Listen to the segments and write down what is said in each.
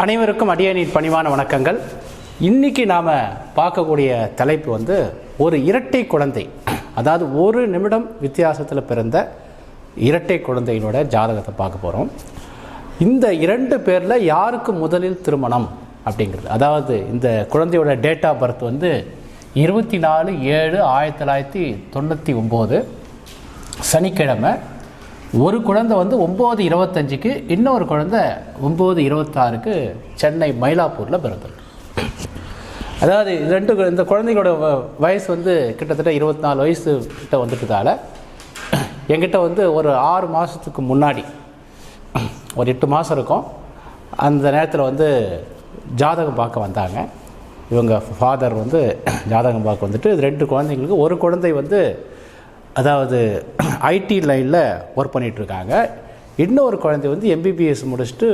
அனைவருக்கும் அடியநீர் பணிவான வணக்கங்கள். இன்னைக்கு நாம் பார்க்கக்கூடிய தலைப்பு வந்து ஒரு இரட்டை குழந்தை. அதாவது ஒரு நிமிடம் வித்தியாசத்தில் பிறந்த இரட்டை குழந்தையினோட ஜாதகத்தை பார்க்க போகிறோம் இந்த இரண்டு பேரில் யாருக்கு முதலில் திருமணம் அப்படிங்கிறது. அதாவது இந்த குழந்தையோட டேட் ஆஃப் பர்த் வந்து இருபத்தி நாலு ஏழு ஆயிரத்தி தொள்ளாயிரத்தி தொண்ணூற்றி ஒம்பது சனிக்கிழமை ஒரு குழந்தை வந்து ஒம்பது இருபத்தஞ்சுக்கு இன்னொரு குழந்தை ஒம்பது இருபத்தாறுக்கு சென்னை மயிலாப்பூரில் பிறந்திருக்கு அதாவது ரெண்டு இந்த குழந்தைங்களோட வ- வயசு வந்து கிட்டத்தட்ட இருபத்தி நாலு வயசு கிட்ட வந்துட்டதால என்கிட்ட வந்து ஒரு ஆறு மாதத்துக்கு முன்னாடி ஒரு எட்டு மாதம் இருக்கும். அந்த நேரத்தில் வந்து ஜாதகம் பார்க்க வந்தாங்க. இவங்க ஃபாதர் வந்து ஜாதகம் பார்க்க வந்துட்டு இது ரெண்டு குழந்தைங்களுக்கு ஒரு குழந்தை வந்து அதாவது ஐடி லைனில் ஒர்க் பண்ணிகிட்ருக்காங்க இன்னொரு குழந்தை வந்து எம்பிபிஎஸ் முடிச்சுட்டு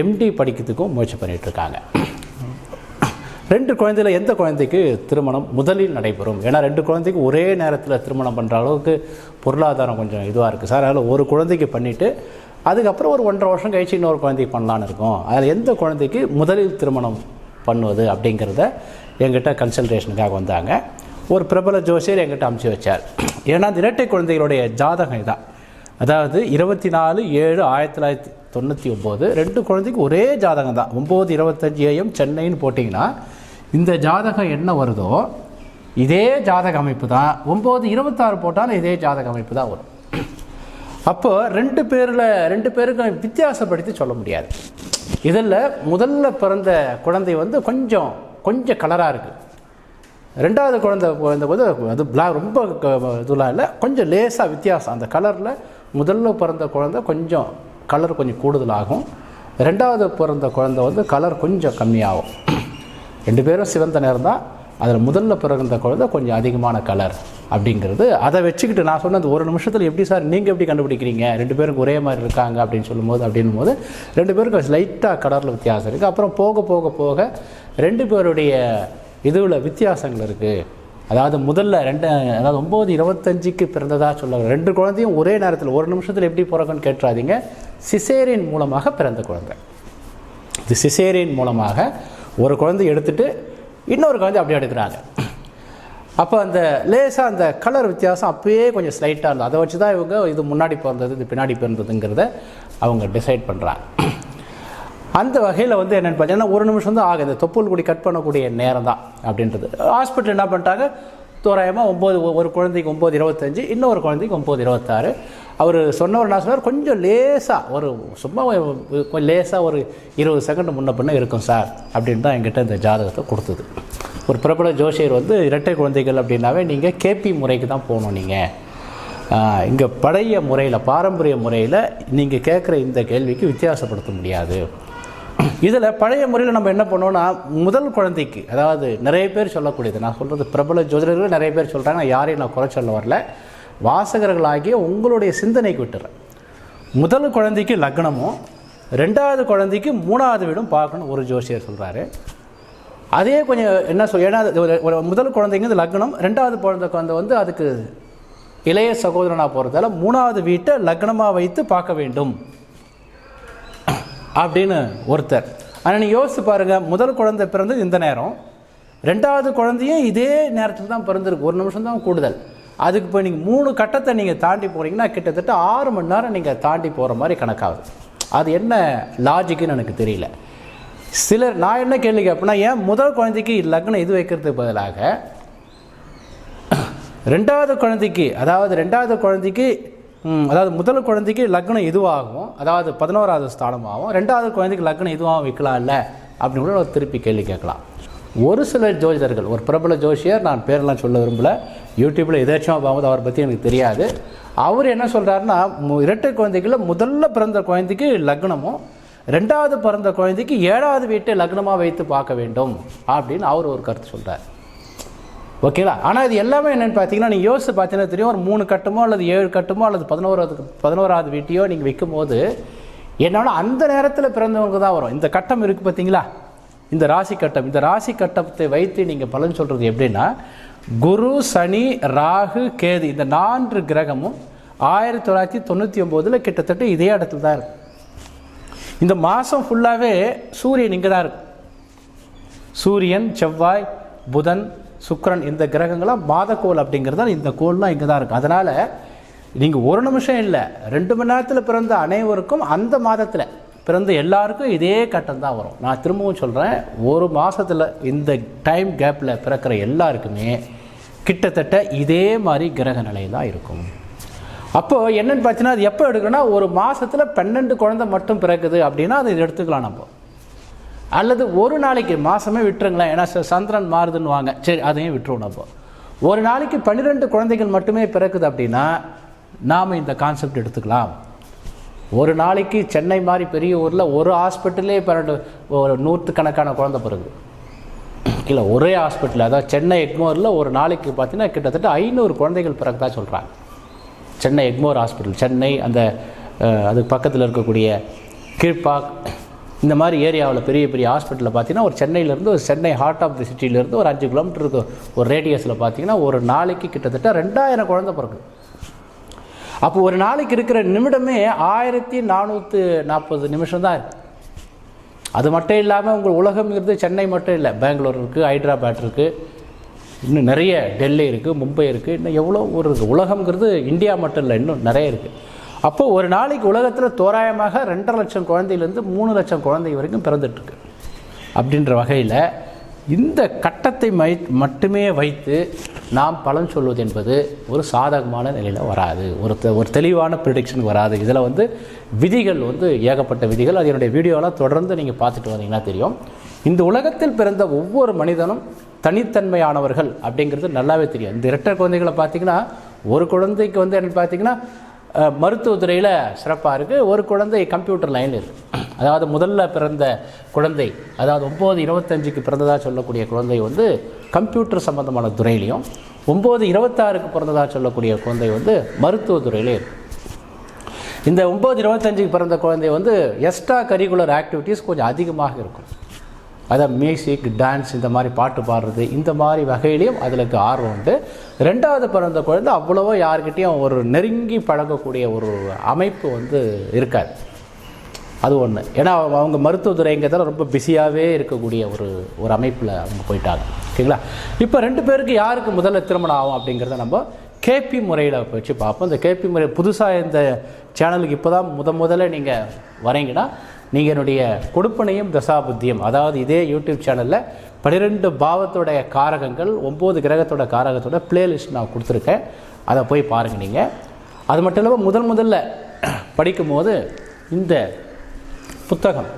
எம்டி படிக்கிறதுக்கும் முயற்சி பண்ணிகிட்ருக்காங்க ரெண்டு குழந்தையில எந்த குழந்தைக்கு திருமணம் முதலில் நடைபெறும்? ஏன்னா ரெண்டு குழந்தைக்கு ஒரே நேரத்தில் திருமணம் பண்ணுற அளவுக்கு பொருளாதாரம் கொஞ்சம் இதுவாக இருக்குது சார் அதில் ஒரு குழந்தைக்கு பண்ணிவிட்டு அதுக்கப்புறம் ஒரு ஒன்றரை வருஷம் கழிச்சு இன்னொரு குழந்தைக்கு பண்ணலான்னு இருக்கோம். அதில் எந்த குழந்தைக்கு முதலில் திருமணம் பண்ணுவது அப்படிங்கிறத எங்கிட்ட கன்சல்டேஷனுக்காக வந்தாங்க. ஒரு பிரபல ஜோசியர் எங்கிட்ட அமுச்சு வச்சார். ஏன்னா அந்த இரட்டை குழந்தைகளுடைய ஜாதகம் இதான். அதாவது இருபத்தி நாலு ஏழு ஆயிரத்தி தொள்ளாயிரத்தி தொண்ணூற்றி ஒம்பது ரெண்டு குழந்தைக்கு ஒரே ஜாதகம் தான். ஒம்பது இருபத்தஞ்சி ஏஎம் சென்னைன்னு போட்டிங்கன்னா இந்த ஜாதகம் என்ன வருதோ இதே ஜாதக அமைப்பு தான். ஒம்பது இருபத்தாறு போட்டாலும் இதே ஜாதக அமைப்பு தான் வரும். அப்போது ரெண்டு பேரில் ரெண்டு பேருக்கும் வித்தியாசப்படுத்தி சொல்ல முடியாது. இதில் முதல்ல பிறந்த குழந்தை வந்து கொஞ்சம் கொஞ்சம் கலராக இருக்குது ரெண்டாவது குழந்தை பிறந்தபோது அது பிளாக் ரொம்ப இதெல்லாம் இல்லை. கொஞ்சம் லேசாக வித்தியாசம். அந்த கலரில் முதல்ல பிறந்த குழந்தை கொஞ்சம் கலர் கொஞ்சம் கூடுதலாகும். ரெண்டாவது பிறந்த குழந்தை வந்து கலர் கொஞ்சம் கம்மியாகும். ரெண்டு பேரும் சிவந்த நேரம் தான். அதில் முதல்ல பிறந்த குழந்தை கொஞ்சம் அதிகமான கலர் அப்படிங்கிறது. அதை வச்சுக்கிட்டு நான் சொன்ன அந்த ஒரு நிமிஷத்தில் எப்படி சார் நீங்கள் எப்படி கண்டுபிடிக்கிறீங்க? ரெண்டு பேருக்கு ஒரே மாதிரி இருக்காங்க அப்படின்னு சொல்லும்போது அப்படின்னும் போது ரெண்டு பேருக்கும் லைட்டாக கலரில் வித்தியாசம் இருக்குது அப்புறம் போக போக போக ரெண்டு பேருடைய இதுவில் வித்தியாசங்கள் இருக்குது அதாவது முதல்ல ரெண்டு அதாவது ஒம்பது இருபத்தஞ்சிக்கு பிறந்ததாக சொல்ல ரெண்டு குழந்தையும் ஒரே நேரத்தில் ஒரு நிமிஷத்தில் எப்படி பிறக்குன்னு கேட்டுறாதீங்க. சிசேரியன் மூலமாக பிறந்த குழந்தை. இது சிசேரியன் மூலமாக ஒரு குழந்தை எடுத்துட்டு இன்னொரு குழந்தை அப்படியே எடுக்கிறாங்க. அப்போ அந்த லேசாக அந்த கலர் வித்தியாசம் அப்பயே கொஞ்சம் ஸ்லைட்டாக இருந்தது. அதை வச்சு தான் இவங்க இது முன்னாடி பிறந்தது இது பின்னாடி பிறந்ததுங்கிறத அவங்க டிசைட் பண்ணுறாங்க அந்த வகையில் வந்து என்னென்னு பார்த்தீங்கன்னா ஒரு நிமிஷம் தான் ஆகுது. இந்த தொப்புள் குடி கட் பண்ணக்கூடிய நேரம் தான் அப்படின்றது. ஹாஸ்பிட்டல் என்ன பண்ணிட்டாங்க? தோராயமாக ஒம்பது ஒரு குழந்தைக்கு ஒம்பது இருபத்தஞ்சி இன்னொரு குழந்தைக்கு ஒம்பது இருபத்தாறு. அவர் சொன்னவர் நான் சொன்னார்? கொஞ்சம் லேசாக ஒரு சும்மா லேசாக ஒரு இருபது செகண்ட் முன்ன பின்ன இருக்கும் சார் அப்படின்னு தான் என்கிட்ட இந்த ஜாதகத்தை கொடுத்தது. ஒரு பிரபல ஜோசியர் வந்து இரட்டை குழந்தைகள் அப்படின்னாவே நீங்கள் கேபி முறைக்கு தான் போகணும் நீங்கள் இங்கே பழைய முறையில் பாரம்பரிய முறையில் நீங்கள் கேட்குற இந்த கேள்விக்கு வித்தியாசப்படுத்த முடியாது. இதில் பழைய முறையில் நம்ம என்ன பண்ணோம்னா முதல் குழந்தைக்கு அதாவது நிறைய பேர் சொல்லக்கூடியது நான் சொல்கிறது பிரபல ஜோதிடர்கள் நிறைய பேர் சொல்கிறாங்க நான் யாரையும் நான் குறை சொல்ல வரல. வாசகர்களாகிய உங்களுடைய சிந்தனைக்கு விட்டுறேன். முதல் குழந்தைக்கு லக்னமும் ரெண்டாவது குழந்தைக்கு மூணாவது வீடும் பார்க்கணும் ஒரு ஜோசியர் சொல்கிறாரு அதே கொஞ்சம் என்ன சொல் ஏன்னா அது ஒரு- முதல் குழந்தைங்க இந்த லக்னம் ரெண்டாவது குழந்தை குழந்தை வந்து அதுக்கு இளைய சகோதரனாக போகிறதால மூணாவது வீட்டை லக்னமாக வைத்து பார்க்க வேண்டும். அப்படின்னு ஒருத்தர். ஆனால் நீங்கள் யோசிச்சு பாருங்கள் முதல் குழந்தை பிறந்தது இந்த நேரம். ரெண்டாவது குழந்தையும் இதே நேரத்தில் தான் பிறந்திருக்கு. ஒரு நிமிஷம் தான் கூடுதல். அதுக்கு இப்போ நீங்கள் மூணு கட்டத்தை நீங்கள் தாண்டி போகிறீங்கன்னா கிட்டத்தட்ட ஆறு மணி நேரம் நீங்கள் தாண்டி போகிற மாதிரி கணக்காகுது. அது என்ன லாஜிக்குன்னு எனக்கு தெரியல. சிலர் நான் என்ன கேள்வி கேட்பேன்னா ஏன் முதல் குழந்தைக்கு லக்னம் இது வைக்கிறதுக்கு பதிலாக ரெண்டாவது குழந்தைக்கு அதாவது ரெண்டாவது குழந்தைக்கு அதாவது முதல் குழந்தைக்கு லக்னம் இதுவாகும் அதாவது பதினோராவது ஸ்தானமாகும் ரெண்டாவது குழந்தைக்கு லக்னம் இதுவாகவும் இல்லை அப்படின்னு கூட திருப்பி கேள்வி கேட்கலாம். ஒரு சில ஜோதிடர்கள் ஒரு பிரபல ஜோஷியர் நான் பேரெல்லாம் சொல்ல விரும்பல யூடியூப்பில் எதாச்சும் பார்க்கும்போது அவரை பற்றி எனக்கு தெரியாது. அவர் என்ன சொல்கிறாருன்னா இரட்டை குழந்தைகளில் முதல்ல பிறந்த குழந்தைக்கு லக்னமும் ரெண்டாவது பிறந்த குழந்தைக்கு ஏழாவது வீட்டை லக்னமாக வைத்து பார்க்க வேண்டும் அப்படின்னு அவர் ஒரு கருத்து சொல்கிறார் ஓகேங்களா ஆனால் இது எல்லாமே என்னென்னு பார்த்தீங்கன்னா நீங்கள் யோசித்து பார்த்தீங்கன்னா தெரியும். ஒரு மூணு கட்டமோ அல்லது ஏழு கட்டமோ அல்லது பதினோராவது பதினோராவது வீட்டையோ நீங்கள் வைக்கும்போது என்னோட அந்த நேரத்தில் பிறந்தவங்க தான் வரும். இந்த கட்டம் இருக்குது பார்த்தீங்களா இந்த ராசி கட்டம். இந்த ராசி கட்டத்தை வைத்து நீங்கள் பலன் சொல்கிறது எப்படின்னா குரு சனி ராகு கேது இந்த நான்கு கிரகமும் ஆயிரத்தி தொள்ளாயிரத்தி தொண்ணூற்றி ஒம்போதில் கிட்டத்தட்ட இதே இடத்துல தான் இருக்கும் இந்த மாதம் ஃபுல்லாகவே சூரியன் இங்கே தான் இருக்கும் சூரியன் செவ்வாய் புதன் சுக்கரன் இந்த கிரகங்களாம் மாதக்கோள் அப்படிங்கிறது தான் இந்த கோள்லாம் இங்கே தான் இருக்குது அதனால் நீங்கள் ஒரு நிமிஷம் இல்லை ரெண்டு மணி நேரத்தில் பிறந்த அனைவருக்கும் அந்த மாதத்தில் பிறந்த எல்லாருக்கும் இதே கட்டம் தான் வரும். நான் திரும்பவும் சொல்கிறேன் ஒரு மாதத்தில் இந்த டைம் கேப்பில் பிறக்கிற எல்லாருக்குமே கிட்டத்தட்ட இதே மாதிரி கிரக நிலை தான் இருக்கும். அப்போது என்னென்னு பார்த்தீங்கன்னா அது எப்போ எடுக்கணும்னா ஒரு மாதத்தில் பன்னெண்டு குழந்தை மட்டும் பிறக்குது அப்படின்னா அதை எடுத்துக்கலாம் நம்ம. அல்லது ஒரு நாளைக்கு மாதமே விட்டுருங்களேன். ஏன்னா ச- சந்திரன் மாறுதுன்னு வாங்க சரி அதையும் விட்டுருவோம் அப்போ ஒரு நாளைக்கு பன்னிரெண்டு குழந்தைகள் மட்டுமே பிறக்குது அப்படின்னா நாம் இந்த கான்செப்ட் எடுத்துக்கலாம். ஒரு நாளைக்கு சென்னை மாதிரி பெரிய ஊரில் ஒரு ஹாஸ்பிட்டலே பன்னெண்டு ஒரு நூற்றுக்கணக்கான குழந்தை பிறகு இல்லை ஒரே ஹாஸ்பிட்டல் அதாவது சென்னை எக்மோரில் ஒரு நாளைக்கு பார்த்தீங்கன்னா கிட்டத்தட்ட ஐநூறு குழந்தைகள் பிறகுதான் சொல்கிறாங்க சென்னை எக்மோர் ஹாஸ்பிட்டல் சென்னை அந்த அது அதுக்கு பக்கத்தில் இருக்கக்கூடிய கீழ்பாக் இந்த மாதிரி ஏரியாவில் பெரிய பெரிய ஹாஸ்பிட்டலில் பார்த்தீங்கன்னா ஒரு சென்னையிலேருந்து ஒரு சென்னை ஹார்ட் ஆஃப் தி சிட்டியிலேருந்து ஒரு அஞ்சு கிலோமீட்டருக்கு ஒரு ரேடியஸில் பார்த்தீங்கன்னா ஒரு நாளைக்கு கிட்டத்தட்ட ரெண்டாயிரம் குழந்த பிறகு அப்போ ஒரு நாளைக்கு இருக்கிற நிமிடமே ஆயிரத்தி நானூற்று நாற்பது நிமிஷம் தான் இருக்குது அது மட்டும் இல்லாமல் உங்கள் உலகம்ங்கிறது சென்னை மட்டும் இல்லை பெங்களூர் இருக்குது ஹைதராபாத் இருக்குது இன்னும் நிறைய டெல்லி இருக்குது மும்பை இருக்குது இன்னும் எவ்வளோ ஒரு இருக்குது உலகம்ங்கிறது இந்தியா மட்டும் இல்லை இன்னும் நிறைய இருக்குது அப்போ ஒரு நாளைக்கு உலகத்தில் தோராயமாக ரெண்டரை லட்சம் குழந்தையிலேருந்து மூணு லட்சம் குழந்தை வரைக்கும் பிறந்துட்டுருக்கு. அப்படின்ற வகையில் இந்த கட்டத்தை மை மட்டுமே வைத்து நாம் பலன் சொல்வது என்பது ஒரு சாதகமான நிலையில் வராது. ஒரு ஒரு தெளிவான ப்ரிடிக்ஷன் வராது. இதில் வந்து விதிகள் வந்து ஏகப்பட்ட விதிகள். அது என்னுடைய வீடியோலாம் தொடர்ந்து நீங்கள் பார்த்துட்டு வந்தீங்கன்னா தெரியும். இந்த உலகத்தில் பிறந்த ஒவ்வொரு மனிதனும் தனித்தன்மையானவர்கள் அப்படிங்கிறது நல்லாவே தெரியும். இந்த இரட்டை குழந்தைகளை பார்த்தீங்கன்னா ஒரு குழந்தைக்கு வந்து என்ன பார்த்தீங்கன்னா மருத்துவத்துறையில் சிறப்பாக இருக்குது ஒரு குழந்தை கம்ப்யூட்டர் லைனில் இருக்குது அதாவது முதல்ல பிறந்த குழந்தை அதாவது ஒம்பது இருபத்தஞ்சுக்கு பிறந்ததாக சொல்லக்கூடிய குழந்தை வந்து கம்ப்யூட்டர் சம்மந்தமான துறையிலையும் ஒம்பது இருபத்தாறுக்கு பிறந்ததாக சொல்லக்கூடிய குழந்தை வந்து மருத்துவத்துறையிலே இருக்குது இந்த ஒம்பது இருபத்தஞ்சுக்கு பிறந்த குழந்தை வந்து எக்ஸ்ட்ரா கரிக்குலர் ஆக்டிவிட்டீஸ் கொஞ்சம் அதிகமாக இருக்கும். அதான் மியூசிக் டான்ஸ் இந்த மாதிரி பாட்டு பாடுறது இந்த மாதிரி வகையிலையும் அதுக்கு ஆர்வம் உண்டு. ரெண்டாவது பிறந்த குழந்தை அவ்வளவோ யார்கிட்டயும் ஒரு நெருங்கி பழகக்கூடிய ஒரு அமைப்பு வந்து இருக்காது. அது ஒன்று ஏன்னா அவங்க- அவங்க மருத்துவத்துறைங்கிறதால ரொம்ப பிஸியாகவே இருக்கக்கூடிய ஒரு ஒரு அமைப்பில் அவங்க போயிட்டாங்க. ஓகேங்களா? இப்போ ரெண்டு பேருக்கு யாருக்கு முதல்ல திருமணம் ஆகும் அப்படிங்கிறத நம்ம கேபி முறையில் வச்சு பார்ப்போம். இந்த கேபி முறை புதுசாக இந்த சேனலுக்கு இப்போ தான் முத முதல்ல நீங்கள் வரீங்கன்னா நீங்கள் என்னுடைய கொடுப்பனையும் தசாபுத்தியம் அதாவது இதே யூடியூப் சேனலில் பன்னிரெண்டு பாவத்தோடைய காரகங்கள் ஒம்பது கிரகத்தோட காரகத்தோட பிளேலிஸ்ட் நான் கொடுத்துருக்கேன். அதை போய் பாருங்கள் நீங்கள் அது மட்டும் இல்லாமல் முதல் முதல்ல படிக்கும்போது இந்த புத்தகம்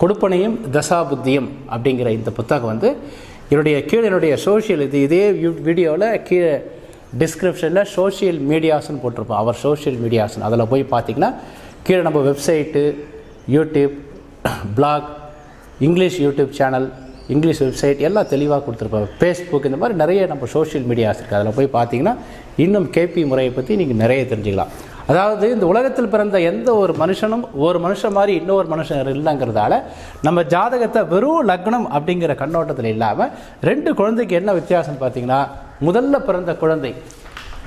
கொடுப்பனையும் தசாபுத்தியம் அப்படிங்கிற இந்த புத்தகம் வந்து என்னுடைய கீழே என்னுடைய சோஷியல் இது இதே வீடியோவில் கீழே டிஸ்கிரிப்ஷனில் சோஷியல் மீடியாஸ்னு போட்டிருப்போம். அவர் சோஷியல் மீடியாஸ்ன்னு அதில் போய் பார்த்தீங்கன்னா கீழே நம்ம website YouTube blog English YouTube channel English website எல்லாம் தெளிவாக கொடுத்துருப்பாங்க. ஃபேஸ்புக் இந்த மாதிரி நிறைய நம்ம சோஷியல் மீடியாஸ் இருக்குது அதில் போய் பார்த்தீங்கன்னா இன்னும் கேபி முறையை பற்றி நீங்கள் நிறைய தெரிஞ்சுக்கலாம். அதாவது இந்த உலகத்தில் பிறந்த எந்த ஒரு மனுஷனும் ஒரு மனுஷன் மாதிரி இன்னொரு மனுஷன் இல்லைங்கிறதால நம்ம ஜாதகத்தை வெறும் லக்னம் அப்படிங்கிற கண்ணோட்டத்தில் இல்லாமல் ரெண்டு குழந்தைக்கு என்ன வித்தியாசம்னு பார்த்தீங்கன்னா முதல்ல பிறந்த குழந்தை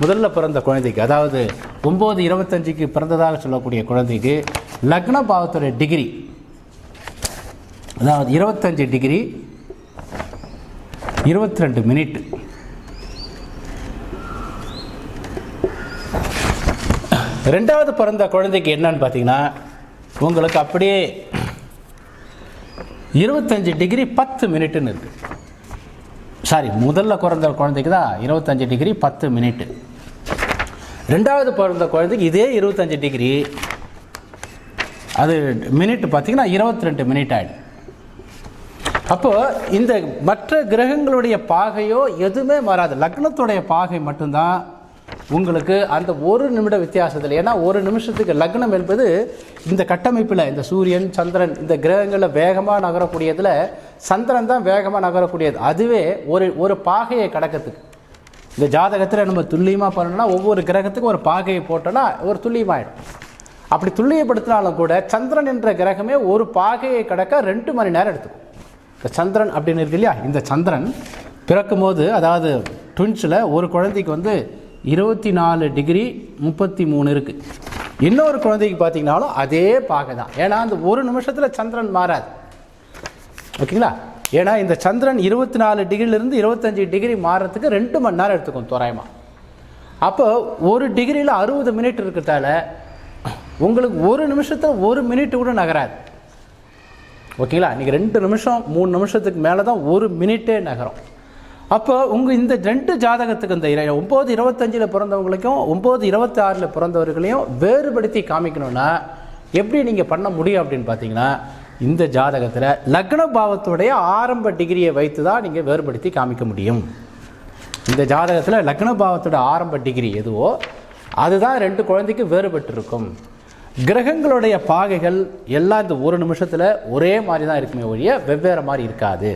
முதல்ல பிறந்த குழந்தைக்கு அதாவது ஒம்பது இருபத்தஞ்சிக்கு பிறந்ததாக சொல்லக்கூடிய குழந்தைக்கு லக்ன பாவத்துடைய டிகிரி. அதாவது இருபத்தஞ்சு டிகிரி இருபத்தி ரெண்டு மினிட் ரெண்டாவது பிறந்த குழந்தைக்கு என்னன்னு பார்த்தீங்கன்னா உங்களுக்கு அப்படியே இருபத்தஞ்சி டிகிரி பத்து மினிட்டுன்னு இருக்குது சாரி முதல்ல பிறந்த குழந்தைக்கு தான் இருபத்தஞ்சி டிகிரி பத்து மினிட்டு. ரெண்டாவது பிறந்த குழந்தைக்கு இதே இருபத்தஞ்சி டிகிரி அது மினிட் பார்த்தீங்கன்னா இருபத்தி ரெண்டு மினிட் ஆகிடும் அப்போது இந்த மற்ற கிரகங்களுடைய பாகையோ எதுவுமே மாறாது. லக்னத்துடைய பாகை மட்டும்தான் உங்களுக்கு அந்த ஒரு நிமிட வித்தியாசத்தில் ஏன்னா ஒரு நிமிஷத்துக்கு லக்னம் என்பது இந்த கட்டமைப்பில் இந்த சூரியன் சந்திரன் இந்த கிரகங்களில் வேகமாக நகரக்கூடியதில் சந்திரன் தான் வேகமாக நகரக்கூடியது. அதுவே ஒரு ஒரு பாகையை கடக்கிறதுக்கு. இந்த ஜாதகத்தில் நம்ம துல்லியமாக பண்ணணும்னா ஒவ்வொரு கிரகத்துக்கும் ஒரு பாகையை போட்டோன்னா ஒரு துல்லியமாகிடும் அப்படி துல்லியப்படுத்தினாலும் கூட சந்திரன் என்ற கிரகமே ஒரு பாகையை கடக்க ரெண்டு மணி நேரம் எடுத்துக்கும். இந்த சந்திரன் அப்படின்னு இருக்கு இல்லையா? இந்த சந்திரன் பிறக்கும்போது அதாவது ட்வின்ஸில் ஒரு குழந்தைக்கு வந்து இருபத்தி நாலு டிகிரி முப்பத்தி மூணு இருக்குது இன்னொரு குழந்தைக்கு பார்த்தீங்கனாலும் அதே பாகை தான். ஏன்னா அந்த ஒரு நிமிஷத்தில் சந்திரன் மாறாது. ஓகேங்களா? ஏன்னா இந்த சந்திரன் இருபத்தி நாலு டிகிரிலேருந்து இருபத்தஞ்சி டிகிரி மாறுறதுக்கு ரெண்டு மணி நேரம் எடுத்துக்கும் தோராயமாக அப்போ ஒரு டிகிரியில் அறுபது மினிட் இருக்கிறதால உங்களுக்கு ஒரு நிமிஷத்தில் ஒரு மினிட் கூட நகராது. ஓகேங்களா நீங்கள் ரெண்டு நிமிஷம் மூணு நிமிஷத்துக்கு மேலே தான் ஒரு மினிட்டே நகரும். அப்போ உங்கள் இந்த ரெண்டு ஜாதகத்துக்கு இந்த இர- ஒம்பது இருபத்தஞ்சில் பிறந்தவங்களுக்கும் ஒம்பது இருபத்தி ஆறில் பிறந்தவர்களையும் வேறுபடுத்தி காமிக்கணும்னா எப்படி நீங்கள் பண்ண முடியும் அப்படின்னு பார்த்தீங்கன்னா இந்த ஜாதகத்தில் லக்ன பாவத்துடைய ஆரம்ப டிகிரியை வைத்து தான் நீங்கள் வேறுபடுத்தி காமிக்க முடியும். இந்த ஜாதகத்தில் லக்ன பாவத்தோட ஆரம்ப டிகிரி எதுவோ அதுதான் ரெண்டு குழந்தைக்கு வேறுபட்டு இருக்கும் கிரகங்களுடைய பாகைகள் எல்லாம் இந்த ஒரு நிமிஷத்தில் ஒரே மாதிரி தான் இருக்குமே ஒழிய வெவ்வேறு மாதிரி இருக்காது.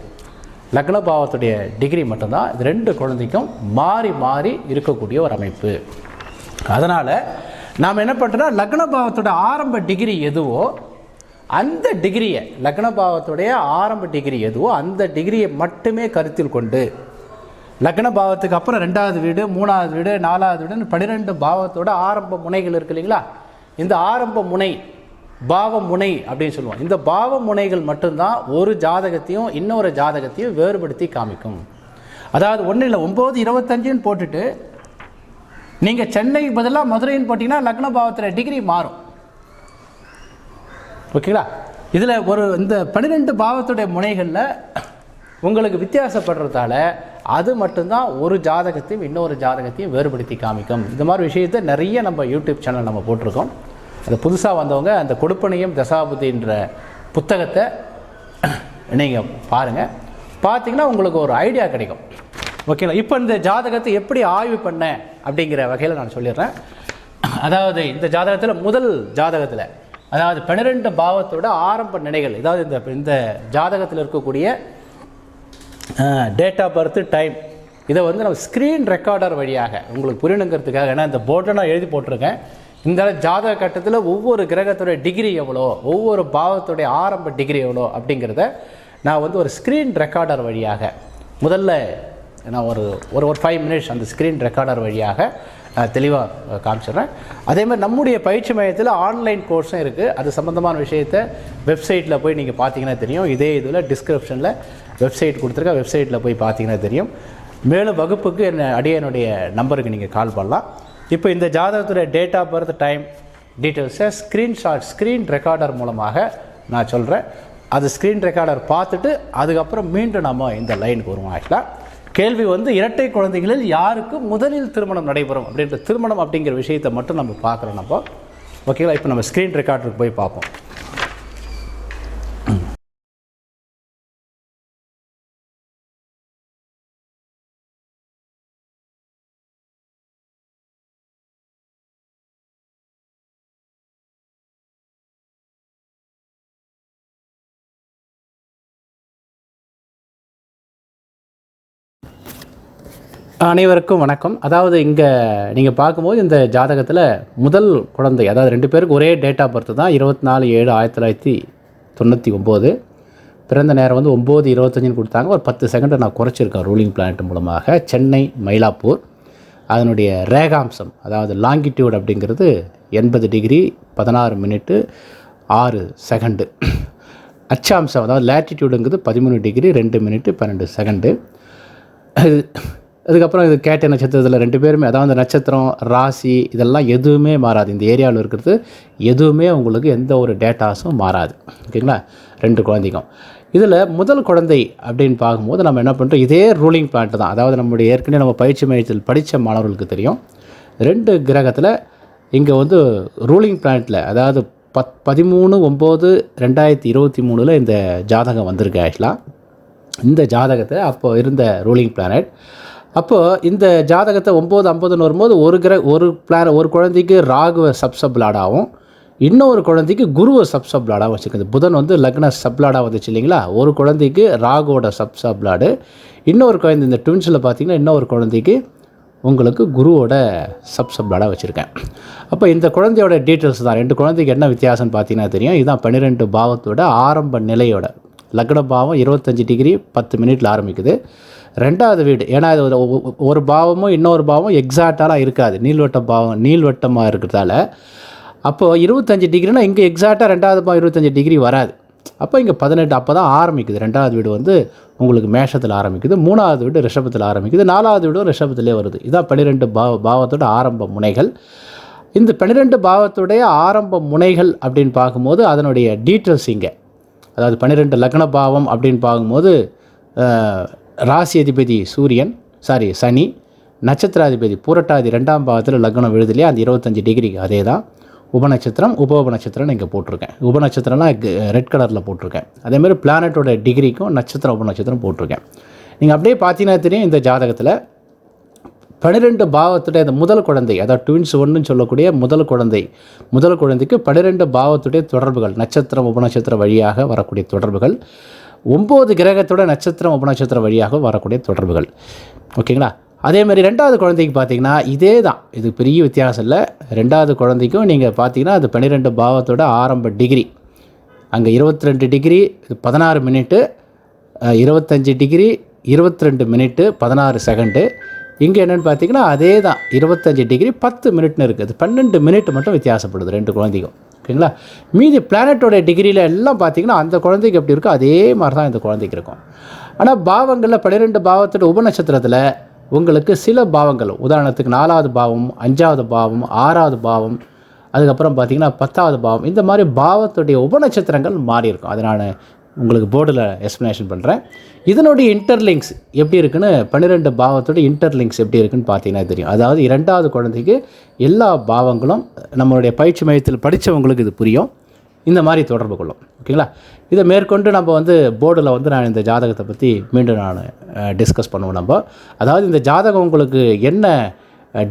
லக்ன பாவத்துடைய டிகிரி மட்டும்தான். இது ரெண்டு குழந்தைக்கும் மாறி மாறி இருக்கக்கூடிய ஒரு அமைப்பு. அதனால் நாம் என்ன பண்ணுறோம் லக்ன பாவத்தோட ஆரம்ப டிகிரி எதுவோ அந்த டிகிரியை லக்ன பாவத்துடைய ஆரம்ப டிகிரி எதுவோ அந்த டிகிரியை மட்டுமே கருத்தில் கொண்டு லக்ன பாவத்துக்கு அப்புறம் ரெண்டாவது வீடு மூணாவது வீடு நாலாவது வீடுன்னு பன்னிரெண்டு பாவத்தோட ஆரம்ப முனைகள் இருக்கு இல்லைங்களா? இந்த ஆரம்ப முனை பாவ முனை அப்படின்னு சொல்லுவோம். இந்த பாவ முனைகள் மட்டும்தான் ஒரு ஜாதகத்தையும் இன்னொரு ஜாதகத்தையும் வேறுபடுத்தி காமிக்கும். அதாவது ஒன்றும் இல்லை ஒம்பது இருபத்தஞ்சுன்னு போட்டுட்டு நீங்கள் சென்னைக்கு பதிலாக மதுரைன்னு போட்டிங்கன்னா லக்ன பாவத்தில் டிகிரி மாறும். ஓகேங்களா? இதில் ஒரு இந்த பன்னிரெண்டு பாவத்துடைய முனைகளில் உங்களுக்கு வித்தியாசப்படுறதால அது மட்டும்தான் ஒரு ஜாதகத்தையும் இன்னொரு ஜாதகத்தையும் வேறுபடுத்தி காமிக்கும். இந்த மாதிரி விஷயத்தை நிறைய நம்ம யூடியூப் சேனல் நம்ம போட்டிருக்கோம். அது புதுசாக வந்தவங்க அந்த கொடுப்பனையும் தசாபதின்ற புத்தகத்தை நீங்கள் பாருங்கள் பார்த்தீங்கன்னா உங்களுக்கு ஒரு ஐடியா கிடைக்கும். ஓகேங்களா இப்போ இந்த ஜாதகத்தை எப்படி ஆய்வு பண்ண அப்படிங்கிற வகையில் நான் சொல்லிடுறேன். அதாவது இந்த ஜாதகத்தில் முதல் ஜாதகத்தில் அதாவது பன்னிரெண்டு பாவத்தோட ஆரம்ப நிலைகள் அதாவது இந்த இந்த ஜாதகத்தில் இருக்கக்கூடிய டேட் ஆஃப் பர்த் டைம் இதை வந்து நம்ம ஸ்க்ரீன் ரெக்கார்டர் வழியாக உங்களுக்கு புரியணுங்கிறதுக்காக ஏன்னா இந்த போர்டில் நான் எழுதி போட்டிருக்கேன். இந்த ஜாதக கட்டத்தில் ஒவ்வொரு கிரகத்துடைய டிகிரி எவ்வளோ ஒவ்வொரு பாவத்துடைய ஆரம்ப டிகிரி எவ்வளோ அப்படிங்கிறத நான் வந்து ஒரு ஸ்க்ரீன் ரெக்கார்டர் வழியாக முதல்ல நான் ஒரு ஒரு ஒரு ஃபைவ் மினிட்ஸ் அந்த ஸ்க்ரீன் ரெக்கார்டர் வழியாக தெளிவாக காமிச்சிடுறேன். அதே மாதிரி நம்முடைய பயிற்சி மையத்தில் ஆன்லைன் கோர்ஸும் இருக்குது அது சம்மந்தமான விஷயத்தை வெப்சைட்டில் போய் நீங்கள் பார்த்தீங்கன்னா தெரியும். இதே இதில் டிஸ்கிரிப்ஷனில் வெப்சைட் கொடுத்துருக்கா வெப்சைட்டில் போய் பார்த்தீங்கன்னா தெரியும். மேலும் வகுப்புக்கு என்ன அடியனுடைய நம்பருக்கு நீங்கள் கால் பண்ணலாம். இப்போ இந்த ஜாதகத்துடைய டேட் ஆஃப் பர்த் டைம் டீட்டெயில்ஸை ஸ்க்ரீன்ஷாட் ஸ்க்ரீன் ரெக்கார்டர் மூலமாக நான் சொல்கிறேன் அது ஸ்க்ரீன் ரெக்கார்டர் பார்த்துட்டு அதுக்கப்புறம் மீண்டும் நம்ம இந்த லைனுக்கு வருவோம். ஆக்சுவலாக கேள்வி வந்து இரட்டை குழந்தைகளில் யாருக்கு முதலில் திருமணம் நடைபெறும் அப்படின்ற திருமணம் அப்படிங்கிற விஷயத்தை மட்டும் நம்ம பார்க்குறோம் நம்ம. ஓகேங்களா இப்போ நம்ம ஸ்க்ரீன் ரெக்கார்டருக்கு போய் பார்ப்போம். அனைவருக்கும் வணக்கம். அதாவது இங்கே நீங்கள் பார்க்கும்போது இந்த ஜாதகத்தில் முதல் குழந்தை அதாவது ரெண்டு பேருக்கு ஒரே டேட் ஆஃப் பர்த் தான் இருபத்தி நாலு ஏழு ஆயிரத்தி தொள்ளாயிரத்தி தொண்ணூற்றி ஒம்பது. பிறந்த நேரம் வந்து ஒம்பது இருபத்தஞ்சுன்னு கொடுத்தாங்க. ஒரு பத்து செகண்டை நான் குறைச்சிருக்கேன் ரூலிங் பிளானட் மூலமாக. சென்னை மயிலாப்பூர். அதனுடைய ரேகாம்சம் அதாவது லாங்கிடியூட் அப்படிங்கிறது எண்பது டிகிரி பதினாறு மினிட்டு ஆறு செகண்டு அச்சாம்சம் அதாவது லேட்டிடியூடுங்கிறது பதிமூணு டிகிரி ரெண்டு மினிட்டு பன்னெண்டு செகண்டு அது அதுக்கப்புறம் இது கேட்ட நட்சத்திரத்தில் ரெண்டு பேருமே அதாவது அந்த நட்சத்திரம் ராசி இதெல்லாம் எதுவுமே மாறாது. இந்த ஏரியாவில் இருக்கிறது எதுவுமே உங்களுக்கு எந்த ஒரு டேட்டாஸும் மாறாது. ஓகேங்களா? ரெண்டு குழந்தைக்கும். இதில் முதல் குழந்தை அப்படின்னு பார்க்கும்போது நம்ம என்ன பண்ணுறோம் இதே ரூலிங் பிளான்ட் தான். அதாவது நம்முடைய ஏற்கனவே நம்ம பயிற்சி மையத்தில் படித்த மாணவர்களுக்கு தெரியும். ரெண்டு கிரகத்தில் இங்கே வந்து ரூலிங் பிளானட்டில் அதாவது பத் பதிமூணு ஒம்பது ரெண்டாயிரத்தி இருபத்தி மூணில் இந்த ஜாதகம் வந்திருக்கு ஆக்சுவலாக இந்த ஜாதகத்தை அப்போ இருந்த ரூலிங் பிளானட் அப்போது இந்த ஜாதகத்தை ஒம்பது ஐம்பதுன்னு வரும்போது ஒரு கிர ஒரு பிளான ஒரு குழந்தைக்கு ராகுவை சப் சப்லாடாகவும் இன்னொரு குழந்தைக்கு குருவை சப் சப்லாடாகவும் வச்சுருக்குது புதன் வந்து லக்ன சப்லாடாக வந்துச்சு இல்லைங்களா? ஒரு குழந்தைக்கு ராகுவோட சப் சப்லாடு இன்னொரு குழந்தை இந்த ட்வின்ஸில் பார்த்தீங்கன்னா இன்னொரு குழந்தைக்கு உங்களுக்கு குருவோட சப் சப்லாடாக வச்சுருக்கேன். அப்போ இந்த குழந்தையோட டீட்டெயில்ஸ் தான். ரெண்டு குழந்தைக்கு என்ன வித்தியாசம்னு பார்த்தீங்கன்னா தெரியும். இதுதான் பன்னிரெண்டு பாவத்தோட ஆரம்ப நிலையோட. லக்ன பாவம் இருபத்தஞ்சி டிகிரி பத்து மினிட்டில் ஆரம்பிக்குது. ரெண்டாவது வீடு. ஏன்னா இது ஒரு- ஒரு பாவமும் இன்னொரு பாவம் எக்ஸாக்டாலாம் இருக்காது. நீள்வட்ட பாவம் நீள்வட்டமாக இருக்கிறதால. அப்போது இருபத்தஞ்சி டிகிரினா இங்கே எக்ஸாக்டாக ரெண்டாவது பாவம் இருபத்தஞ்சி டிகிரி வராது. அப்போ இங்கே பதினெட்டு அப்போ தான் ஆரம்பிக்குது. ரெண்டாவது வீடு வந்து உங்களுக்கு மேஷத்தில் ஆரம்பிக்குது. மூணாவது வீடு ரிஷபத்தில் ஆரம்பிக்குது. நாலாவது வீடும் ரிஷபத்திலே வருது. இதான் பன்னிரெண்டு பாவ பாவத்தோட ஆரம்ப முனைகள். இந்த பன்னிரெண்டு பாவத்துடைய ஆரம்ப முனைகள் அப்படின்னு பார்க்கும்போது அதனுடைய டீட்டெயில்ஸ் இங்கே. அதாவது பன்னிரெண்டு லக்ன பாவம் அப்படின்னு பார்க்கும்போது ராசி அதிபதி சூரியன் சாரி சனி நட்சத்திராதிபதி பூரட்டாதி ரெண்டாம் பாவத்தில் லக்னம் விழுதுலையே? அந்த இருபத்தஞ்சு டிகிரிக்கு அதே தான் உபநட்சத்திரம் உப உபநட்சத்திரம் இங்கே போட்டிருக்கேன். உபநட்சத்திரம்லாம் ரெட் கலரில் போட்டிருக்கேன். அதேமாதிரி பிளானட்டோட டிகிரிக்கும் நட்சத்திரம் உபநட்சத்திரம் போட்டிருக்கேன். நீங்கள் அப்படியே பார்த்தீங்கன்னா தெரியும் இந்த ஜாதகத்தில் பன்னிரெண்டு பாவத்துடைய அந்த முதல் குழந்தை அதாவது ட்வின்ஸ் ஒன்றுன்னு சொல்லக்கூடிய முதல் குழந்தை முதல் குழந்தைக்கு பன்னிரெண்டு பாவத்துடைய தொடர்புகள் நட்சத்திரம் உபநட்சத்திரம் வழியாக வரக்கூடிய தொடர்புகள். ஒம்பது கிரகத்தோட நட்சத்திரம் உபநட்சத்திரம் வழியாக வரக்கூடிய தொடர்புகள். ஓகேங்களா? அதே மாதிரி ரெண்டாவது குழந்தைக்கு பார்த்தீங்கன்னா இதே தான் இது பெரிய வித்தியாசம் இல்லை. ரெண்டாவது குழந்தைக்கும் நீங்கள் பார்த்தீங்கன்னா அது பன்னிரெண்டு பாவத்தோட ஆரம்ப டிகிரி. அங்கே இருபத்தி ரெண்டு டிகிரி பதினாறு மினிட்டு இருபத்தஞ்சி இருபத்தஞ்சு டிகிரி இருபத்தி ரெண்டு மினிட்டு பதினாறு செகண்டு. இங்கே என்னென்னு பார்த்தீங்கன்னா அதே தான் இருபத்தஞ்சி டிகிரி பத்து மினிட்னு இருக்குது. பன்னெண்டு மினிட் மட்டும் வித்தியாசப்படுது ரெண்டு குழந்தைக்கும். ஓகேங்களா? மீதி பிளானட்டோட டிகிரியில் எல்லாம் பார்த்தீங்கன்னா அந்த குழந்தைக்கு எப்படி இருக்கோ அதே மாதிரி தான் இந்த குழந்தைக்கு இருக்கும். ஆனால் பாவங்களில் பன்னிரெண்டு பாவத்தோட உபநட்சத்திரத்தில் உங்களுக்கு சில பாவங்கள் உதாரணத்துக்கு நாலாவது பாவம் அஞ்சாவது பாவம் ஆறாவது பாவம் அதுக்கப்புறம் பார்த்தீங்கன்னா பத்தாவது பாவம் இந்த மாதிரி பாவத்துடைய உபநட்சத்திரங்கள் மாறி இருக்கும். அதை நான் உங்களுக்கு போர்டில் எக்ஸ்ப்ளனேஷன் பண்ணுறேன் இதனுடைய இன்டர்லிங்க்ஸ் எப்படி இருக்குன்னு பன்னிரெண்டு பாவத்தோட இன்டர்லிங்க்ஸ் எப்படி இருக்குன்னு பார்த்தீங்கன்னா தெரியும். அதாவது இரண்டாவது குழந்தைக்கு எல்லா பாவங்களும் நம்மளுடைய பயிற்சி மையத்தில் படித்தவங்களுக்கு இது புரியும். இந்த மாதிரி தொடர்பு கொள்ளும். ஓகேங்களா? இதை மேற்கொண்டு நம்ம வந்து போர்டில் வந்து நான் இந்த ஜாதகத்தை பற்றி மீண்டும் நான் டிஸ்கஸ் பண்ணுவோம் நம்ம. அதாவது இந்த ஜாதகம் உங்களுக்கு என்ன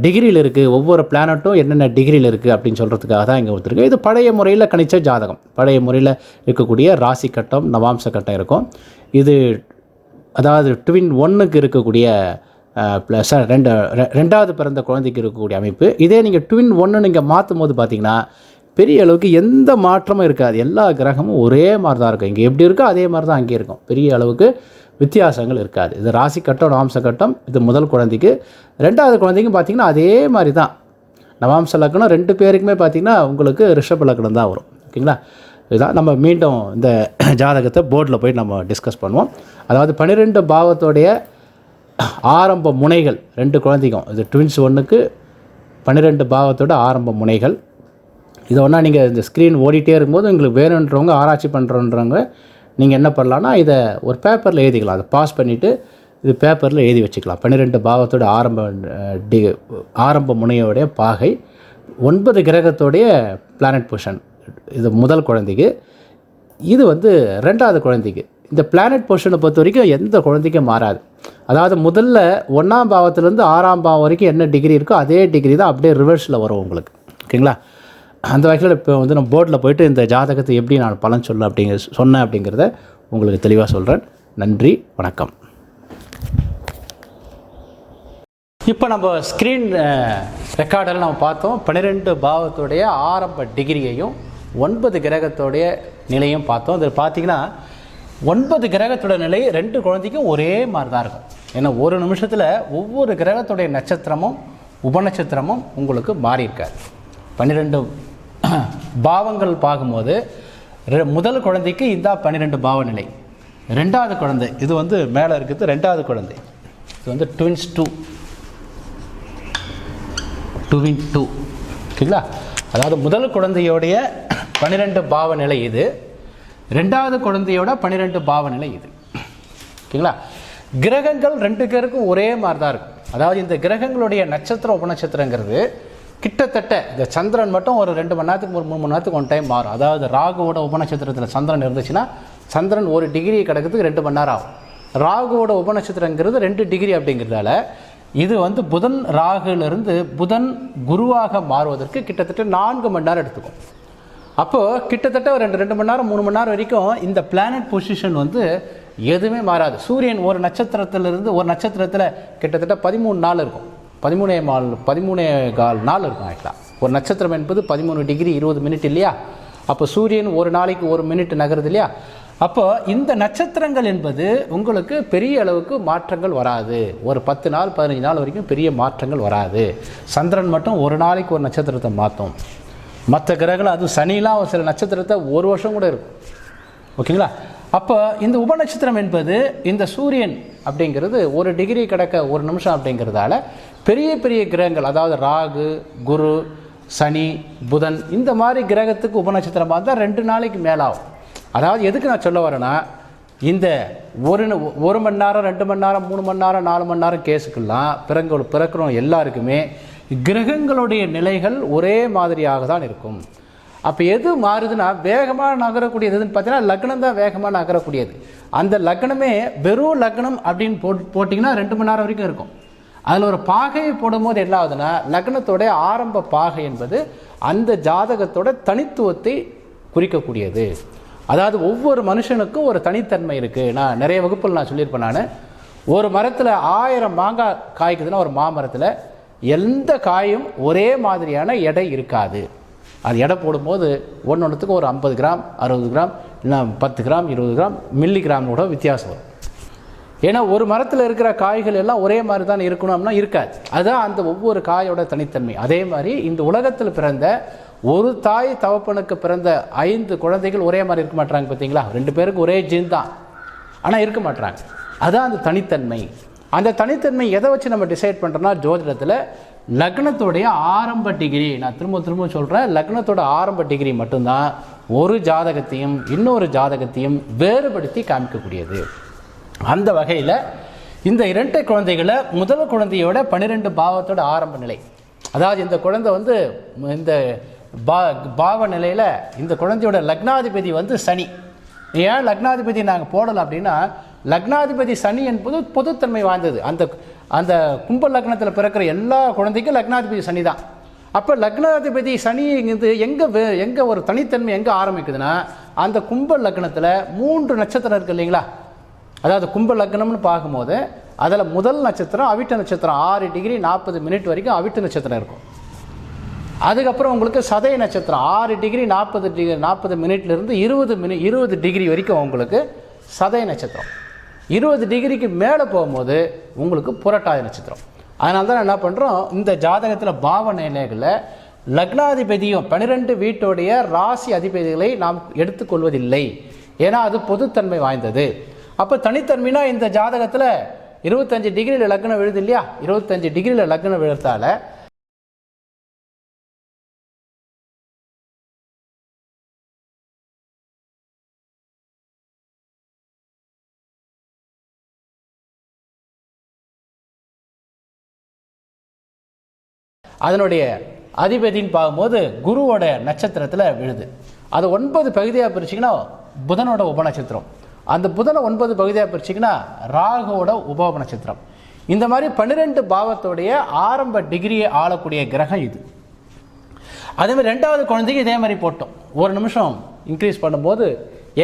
டிகிரியில் இருக்குது ஒவ்வொரு பிளானட்டும் என்னென்ன டிகிரியில் இருக்குது அப்படின்னு சொல்கிறதுக்காக தான் இங்கே ஒருத்தருக்கு இது பழைய முறையில் கணிச்ச ஜாதகம். பழைய முறையில் இருக்கக்கூடிய ராசி கட்டம் நவாம்ச கட்டம் இருக்கும். இது அதாவது ட்வின் ஒன்றுக்கு இருக்கக்கூடிய ப்ளஸ் ரெண்டு ரெ- ரெண்டாவது பிறந்த குழந்தைக்கு இருக்கக்கூடிய அமைப்பு. இதே நீங்கள் ட்வின் ஒன்று நீங்கள் மாற்றும் போது பார்த்தீங்கன்னா பெரிய அளவுக்கு எந்த மாற்றமும் இருக்காது. எல்லா கிரகமும் ஒரே மாதிரி தான் இருக்கும். இங்கே எப்படி இருக்கோ அதே மாதிரி தான் அங்கே இருக்கும். பெரிய அளவுக்கு வித்தியாசங்கள் இருக்காது. இது ராசி கட்டம் நவாம்ச கட்டம் இது முதல் குழந்தைக்கு. ரெண்டாவது குழந்தைக்கும் பார்த்தீங்கன்னா அதே மாதிரி தான் நவாம்ச லக்னம் ரெண்டு பேருக்குமே பார்த்தீங்கன்னா உங்களுக்கு ரிஷப லக்னம் தான் வரும். ஓகேங்களா? இதுதான் நம்ம மீண்டும் இந்த ஜாதகத்தை போர்டில் போய் நம்ம டிஸ்கஸ் பண்ணுவோம். அதாவது பன்னிரெண்டு பாவத்தோடைய ஆரம்ப முனைகள் ரெண்டு குழந்தைக்கும். இது ட்வின்ஸ் ஒன்றுக்கு பன்னிரெண்டு பாவத்தோட ஆரம்ப முனைகள். இதை ஒன்றா நீங்கள் இந்த ஸ்க்ரீன் ஓடிட்டே இருக்கும்போது உங்களுக்கு வேணுன்றவங்க ஆராய்ச்சி பண்ணுறோன்றவங்க நீங்கள் என்ன பண்ணலான்னா இதை ஒரு பேப்பரில் எழுதிக்கலாம். அதை பாஸ் பண்ணிவிட்டு இது பேப்பரில் எழுதி வச்சுக்கலாம். பன்னிரெண்டு பாவத்தோட ஆரம்ப டி ஆரம்ப முனையோடைய பாகை ஒன்பது கிரகத்தோடைய பிளானட் பொசிஷன் இது முதல் குழந்தைக்கு. இது வந்து ரெண்டாவது குழந்தைக்கு. இந்த பிளானட் போர்ஷனை பொறுத்த வரைக்கும் எந்த குழந்தைக்கும் மாறாது. அதாவது முதல்ல ஒன்றாம் பாவத்துலேருந்து ஆறாம் பாவம் வரைக்கும் என்ன டிகிரி இருக்கோ அதே டிகிரி தான் அப்படியே ரிவர்ஸில் வரும் உங்களுக்கு. ஓகேங்களா? அந்த வகையில் இப்போ வந்து நான் போர்டில் போயிட்டு இந்த ஜாதகத்தை எப்படி நான் பலன் சொல்ல அப்படிங்கிற சொன்னேன் அப்படிங்கிறத உங்களுக்கு தெளிவாக சொல்கிறேன் நன்றி வணக்கம். இப்போ நம்ம ஸ்க்ரீன் ரெக்கார்டில் நம்ம பார்த்தோம். பன்னிரெண்டு பாவத்துடைய ஆரம்ப டிகிரியையும் ஒன்பது கிரகத்தோடைய நிலையும் பார்த்தோம். அது பார்த்தீங்கன்னா ஒன்பது கிரகத்தோட நிலை ரெண்டு குழந்தைக்கும் ஒரே மாதிரி தான் இருக்கும். ஏன்னா ஒரு நிமிஷத்தில் ஒவ்வொரு கிரகத்துடைய நட்சத்திரமும் உபநட்சத்திரமும் உங்களுக்கு மாறி பன்னிரெண்டு பாவங்கள் பார்க்கும்போது ரெ- முதல் குழந்தைக்கு இதான் பன்னிரெண்டு பாவநிலை ரெண்டாவது குழந்தை இது வந்து மேலே இருக்குது ரெண்டாவது குழந்தை. இது வந்து ட்வின்ஸ் டூ டுவின் டூ ஓகேங்களா? அதாவது முதல் குழந்தையோடைய பன்னிரெண்டு பாவநிலை இது. ரெண்டாவது குழந்தையோட பன்னிரெண்டு பாவநிலை இது. ஓகேங்களா? கிரகங்கள் ரெண்டு பேருக்கும் ஒரே மாதிரி தான் இருக்கும். அதாவது இந்த கிரகங்களுடைய நட்சத்திர உபநட்சத்திரங்கிறது கிட்டத்தட்ட இந்த சந்திரன் மட்டும் ஒரு ரெண்டு மணி நேரத்துக்கு ஒரு மூணு மணி நேரத்துக்கு ஒன் டைம் மாறும். அதாவது ராகுவோட உபநட்சத்திரத்தில் சந்திரன் இருந்துச்சுன்னா சந்திரன் ஒரு டிகிரி கிடக்கிறதுக்கு ரெண்டு மணி நேரம் ஆகும். ராகுவோட உபநட்சத்திரங்கிறது ரெண்டு டிகிரி அப்படிங்கிறதால இது வந்து புதன் ராகுலேருந்து புதன் குருவாக மாறுவதற்கு கிட்டத்தட்ட நான்கு மணி நேரம் எடுத்துக்கும். அப்போது கிட்டத்தட்ட ஒரு ரெண்டு ரெண்டு மணி நேரம் மூணு மணி நேரம் வரைக்கும் இந்த பிளானட் பொசிஷன் வந்து எதுவுமே மாறாது. சூரியன் ஒரு நட்சத்திரத்திலிருந்து ஒரு நட்சத்திரத்தில் கிட்டத்தட்ட பதிமூணு நாள் இருக்கும். பதிமூணே நாள் பதிமூணே கால் நாள் இருக்கும் ஆக்சுவலாக ஒரு நட்சத்திரம் என்பது பதிமூணு டிகிரி இருபது மினிட் இல்லையா? அப்போ சூரியன் ஒரு நாளைக்கு ஒரு மினிட் நகருது இல்லையா? அப்போ இந்த நட்சத்திரங்கள் என்பது உங்களுக்கு பெரிய அளவுக்கு மாற்றங்கள் வராது. ஒரு பத்து நாள் பதினஞ்சு நாள் வரைக்கும் பெரிய மாற்றங்கள் வராது. சந்திரன் மட்டும் ஒரு நாளைக்கு ஒரு நட்சத்திரத்தை மாற்றும் மற்ற கிரகங்கள் அதுவும் சனிலாம் ஒரு சில நட்சத்திரத்தை ஒரு வருஷம் கூட இருக்கும். ஓகேங்களா? அப்போ இந்த உபநட்சத்திரம் என்பது இந்த சூரியன் அப்படிங்கிறது ஒரு டிகிரி கிடக்க ஒரு நிமிஷம் அப்படிங்கிறதால பெரிய பெரிய கிரகங்கள் அதாவது ராகு குரு சனி புதன் இந்த மாதிரி கிரகத்துக்கு உபநட்சத்திரமாக இருந்தால் ரெண்டு நாளைக்கு மேலாகும். அதாவது எதுக்கு நான் சொல்ல வரேன்னா இந்த ஒரு ஒரு மணி நேரம் ரெண்டு மணி நேரம் மூணு மணி நேரம் நாலு மணி நேரம் கேஸுக்கெல்லாம் பிறங்க பிறக்கிறோம் எல்லாருக்குமே கிரகங்களுடைய நிலைகள் ஒரே மாதிரியாக தான் இருக்கும். அப்போ எது மாறுதுன்னா வேகமாக நகரக்கூடியது எதுன்னு பார்த்தீங்கன்னா லக்னம் தான் வேகமாக நகரக்கூடியது. அந்த லக்னமே வெறும் லக்னம் அப்படின்னு போட் போட்டிங்கன்னா ரெண்டு மணி நேரம் வரைக்கும் இருக்கும். அதில் ஒரு பாகையை போடும்போது என்ன ஆகுதுன்னா லக்னத்தோடைய ஆரம்ப பாகை என்பது அந்த ஜாதகத்தோட தனித்துவத்தை குறிக்கக்கூடியது. அதாவது ஒவ்வொரு மனுஷனுக்கும் ஒரு தனித்தன்மை இருக்குது நான் நிறைய வகுப்பில் நான் சொல்லியிருப்பேன் நான். ஒரு மரத்தில் ஆயிரம் மாங்காய் காய்க்குதுன்னா ஒரு மாமரத்தில் எந்த காயும் ஒரே மாதிரியான எடை இருக்காது. அது எடை போடும்போது ஒன்று ஒன்றுத்துக்கு ஒரு ஐம்பது கிராம் அறுபது கிராம் இல்லை பத்து கிராம் இருபது கிராம் மில்லி கிராமோட வித்தியாசம் வரும். ஏன்னா ஒரு மரத்தில் இருக்கிற காய்கள் எல்லாம் ஒரே மாதிரி தான் இருக்கணும்னா இருக்காது. அதுதான் அந்த ஒவ்வொரு காயோட தனித்தன்மை. அதே மாதிரி இந்த உலகத்தில் பிறந்த ஒரு தாய் தவப்பனுக்கு பிறந்த ஐந்து குழந்தைகள் ஒரே மாதிரி இருக்க மாட்டாங்க பார்த்தீங்களா ரெண்டு பேருக்கு ஒரே ஜீன் தான். ஆனால் இருக்க மாட்டாங்க அதுதான் அந்த தனித்தன்மை. அந்த தனித்தன்மை எதை வச்சு நம்ம டிசைட் பண்ணுறோம்னா ஜோதிடத்தில் லக்னத்தோடைய ஆரம்ப டிகிரி நான் திரும்ப திரும்ப சொல்கிறேன் லக்னத்தோட ஆரம்ப டிகிரி மட்டும்தான் ஒரு ஜாதகத்தையும் இன்னொரு ஜாதகத்தையும் வேறுபடுத்தி காமிக்கக்கூடியது. அந்த வகையில் இந்த இரண்டு குழந்தைகளை முதல் குழந்தையோட பன்னிரெண்டு பாவத்தோட ஆரம்ப நிலை. அதாவது இந்த குழந்தை வந்து இந்த பா பாவ நிலையில் இந்த குழந்தையோட லக்னாதிபதி வந்து சனி. ஏன் லக்னாதிபதி நாங்கள் போடலை அப்படின்னா லக்னாதிபதி சனி என்பது பொதுத்தன்மை வாய்ந்தது. அந்த அந்த கும்ப லக்னத்தில் பிறக்கிற எல்லா குழந்தைக்கும் லக்னாதிபதி சனி தான். அப்போ லக்னாதிபதி சனி இது எங்கே எங்கே ஒரு தனித்தன்மை எங்கே ஆரம்பிக்குதுன்னா அந்த கும்ப லக்னத்தில் மூன்று நட்சத்திரம் இருக்குது இல்லைங்களா? அதாவது கும்ப லக்னம்னு பார்க்கும்போது அதில் முதல் நட்சத்திரம் அவிட்ட நட்சத்திரம் ஆறு டிகிரி நாற்பது மினிட் வரைக்கும் அவிட்ட நட்சத்திரம் இருக்கும். அதுக்கப்புறம் உங்களுக்கு சதய நட்சத்திரம் ஆறு டிகிரி நாற்பது டிகிரி நாற்பது மினிட்லேருந்து இருபது மினி இருபது டிகிரி வரைக்கும் உங்களுக்கு சதய நட்சத்திரம். இருபது டிகிரிக்கு மேலே போகும்போது உங்களுக்கு புரட்டாதி நட்சத்திரம். அதனால தான் என்ன பண்ணுறோம் இந்த ஜாதகத்தில் பாவ நிலைகளில் லக்னாதிபதியும் பன்னிரெண்டு வீட்டுடைய ராசி அதிபதிகளை நாம் எடுத்துக்கொள்வதில்லை. ஏன்னா அது பொதுத்தன்மை வாய்ந்தது. அப்போ தனித்தன்மைனா இந்த ஜாதகத்தில் இருபத்தஞ்சு டிகிரியில் லக்னம் விழுது இல்லையா? இருபத்தஞ்சு டிகிரியில் லக்னம் விழுத்தால அதனுடைய அதிபதின்னு பார்க்கும்போது குருவோட நட்சத்திரத்தில் விழுது. அது ஒன்பது பகுதியாக பிரிச்சிங்கன்னா புதனோட உபநட்சத்திரம் அந்த புதனை ஒன்பது பகுதியாக பிரிச்சிங்கன்னா ராகுவோட உப நட்சத்திரம். இந்த மாதிரி பன்னிரெண்டு பாவத்தோடைய ஆரம்ப டிகிரியை ஆளக்கூடிய கிரகம் இது. அதே மாதிரி ரெண்டாவது குழந்தைக்கு இதே மாதிரி போட்டோம். ஒரு நிமிஷம் இன்க்ரீஸ் பண்ணும்போது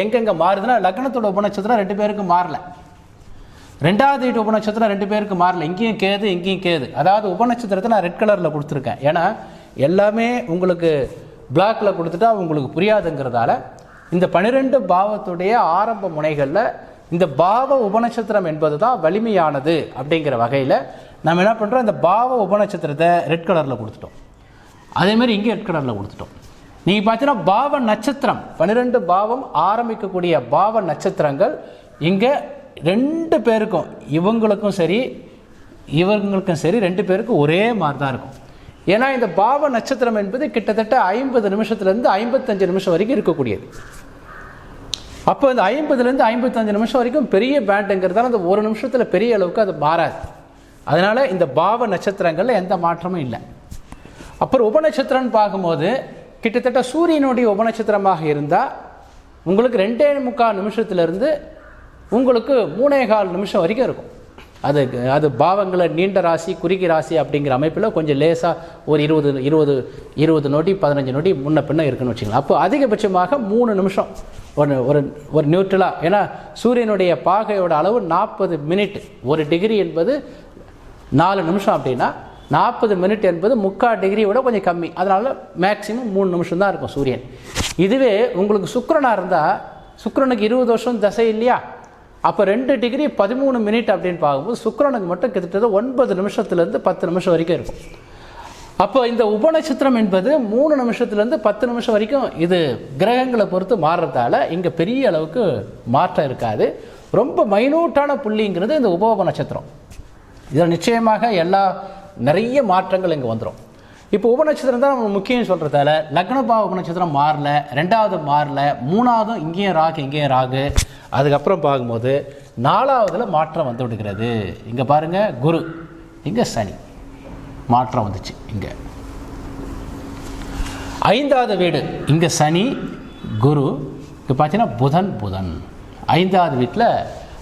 எங்கெங்கே மாறுதுன்னா லக்னத்தோட உபநட்சத்திரம் ரெண்டு பேருக்கும் மாறல. ரெண்டாவது வீட்டு உபநட்சத்திரம் ரெண்டு பேருக்கு மாறல. இங்கேயும் கேது இங்கேயும் கேது. அதாவது உபநட்சத்திரத்தை நான் ரெட் கலரில் கொடுத்துருக்கேன். ஏன்னா எல்லாமே உங்களுக்கு பிளாக்கில் கொடுத்துட்டா உங்களுக்கு புரியாதுங்கிறதால இந்த பனிரெண்டு பாவத்துடைய ஆரம்ப முனைகளில் இந்த பாவ உபநட்சத்திரம் என்பது தான் வலிமையானது அப்படிங்கிற வகையில் நம்ம என்ன பண்ணுறோம் இந்த பாவ உபநட்சத்திரத்தை ரெட் கலரில் கொடுத்துட்டோம். அதேமாதிரி இங்கே ரெட் கலரில் கொடுத்துட்டோம். நீங்கள் பார்த்தீங்கன்னா பாவ நட்சத்திரம் பன்னிரெண்டு பாவம் ஆரம்பிக்கக்கூடிய பாவ நட்சத்திரங்கள் இங்கே ரெண்டு பேருக்கும் இவங்களுக்கும் சரி இவங்களுக்கும் சரி ரெண்டு பேருக்கும் ஒரே மாதிரி தான் இருக்கும். ஏன்னா இந்த பாவ நட்சத்திரம் என்பது கிட்டத்தட்ட ஐம்பது நிமிஷத்துலேருந்து ஐம்பத்தஞ்சு நிமிஷம் வரைக்கும் இருக்கக்கூடியது. அப்போ இந்த ஐம்பதுலேருந்து ஐம்பத்தஞ்சு நிமிஷம் வரைக்கும் பெரிய பேண்டுங்கிறதால அந்த ஒரு நிமிஷத்தில் பெரிய அளவுக்கு அது மாறாது அதனால் இந்த பாவ நட்சத்திரங்களில் எந்த மாற்றமும் இல்லை. அப்புறம் உபநட்சத்திரம்னு பார்க்கும்போது கிட்டத்தட்ட சூரியனுடைய உபநட்சத்திரமாக இருந்தால் உங்களுக்கு ரெண்டே முக்கால் நிமிஷத்துலேருந்து உங்களுக்கு மூணே கால் நிமிஷம் வரைக்கும் இருக்கும். அது அது பாவங்களை நீண்ட ராசி குறுகி ராசி அப்படிங்கிற அமைப்பில் கொஞ்சம் லேசாக ஒரு இருபது இருபது இருபது நொடி பதினஞ்சு நொடி முன்ன பின்ன இருக்குன்னு வச்சுக்கலாம் அப்போ அதிகபட்சமாக மூணு நிமிஷம் ஒரு ஒரு ஒரு நியூட்ரலாக ஏன்னா சூரியனுடைய பாகையோட அளவு நாற்பது மினிட் ஒரு டிகிரி என்பது நாலு நிமிஷம் அப்படின்னா நாற்பது மினிட் என்பது முக்கால் டிகிரியோட கொஞ்சம் கம்மி. அதனால் மேக்ஸிமம் மூணு நிமிஷம் தான் இருக்கும் சூரியன். இதுவே உங்களுக்கு சுக்கரனாக இருந்தால் சுக்கரனுக்கு இருபது வருஷம் தசை இல்லையா? அப்போ ரெண்டு டிகிரி பதிமூணு மினிட் அப்படின்னு பார்க்கும்போது சுக்கரனுக்கு மட்டும் கிட்டத்தட்ட ஒன்பது நிமிஷத்துலேருந்து பத்து நிமிஷம் வரைக்கும் இருக்கும். அப்போ இந்த உபநட்சத்திரம் என்பது மூணு நிமிஷத்துலேருந்து பத்து நிமிஷம் வரைக்கும் இது கிரகங்களை பொறுத்து மாறுறதால இங்கே பெரிய அளவுக்கு மாற்றம் இருக்காது. ரொம்ப மைனூட்டான புள்ளிங்கிறது இந்த உப நட்சத்திரம். இதில் நிச்சயமாக எல்லா நிறைய மாற்றங்கள் இங்கே வந்துடும் இப்போ உபநட்சத்திரம் தான் நம்ம முக்கியம் சொல்கிறதால லக்னபாவ உபநட்சத்திரம் மாறல ரெண்டாவது மாறல மூணாவதும் இங்கேயும் ராகு இங்கேயும் ராகு. அதுக்கப்புறம் பார்க்கும்போது நாலாவதில் மாற்றம் வந்து விடுகிறது. இங்கே பாருங்கள் குரு. இங்கே சனி. மாற்றம் வந்துச்சு இங்கே. ஐந்தாவது வீடு இங்கே சனி குரு. இங்கே பார்த்தீங்கன்னா புதன் புதன். ஐந்தாவது வீட்டில்